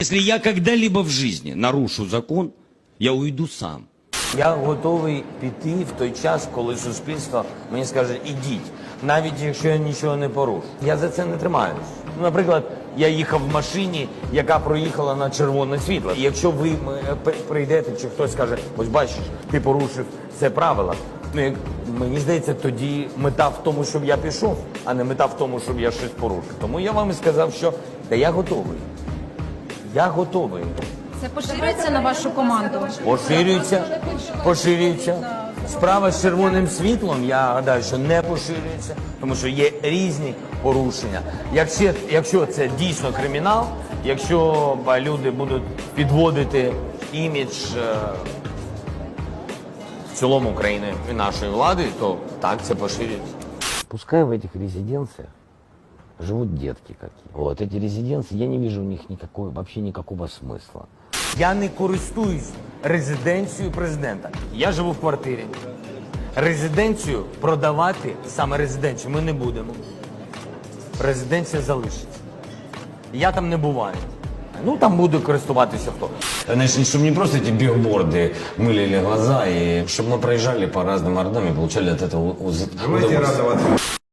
Если я когда-либо в жизни нарушу закон, я уйду сам. Я готовий піти в той час, коли суспільство мені скаже ідіть, навіть якщо я нічого не порушу. Я за це не тримаюсь. Ну, наприклад, я їхав в машині, яка проїхала на червоне світло. І якщо ви прийдете, чи хтось скаже, ось бачиш, ти порушив це правило. Ну, мені здається, тоді мета в тому, щоб я пішов, а не мета в тому, щоб я щось порушив. Тому я вам і сказав, що та я готовий. Я готовий. Це поширюється на вашу команду. Поширюється, поширюється. Справа з червоним світлом, я гадаю, що не поширюється, тому що є різні порушення. Якщо, якщо це дійсно кримінал, якщо ба, люди будуть підводити імідж е, в цілому країни і нашої влади, то так це поширюється. Пускай в этих резиденциях живут детки какие. Вот эти резиденции, я не вижу в них никакой, вообще никакого смысла. Я не користуюсь резиденцією президента. Я живу в квартирі. Резиденцію продавати, саме резиденцію, ми не будемо. Резиденція залишиться. Я там не буваю. Ну там буде користуватися хто. Значит, чтобы не просто эти билборды мылили глаза, и чтобы мы проезжали по разным городам и получали от этого уз- Давайте удовольствие. радоваться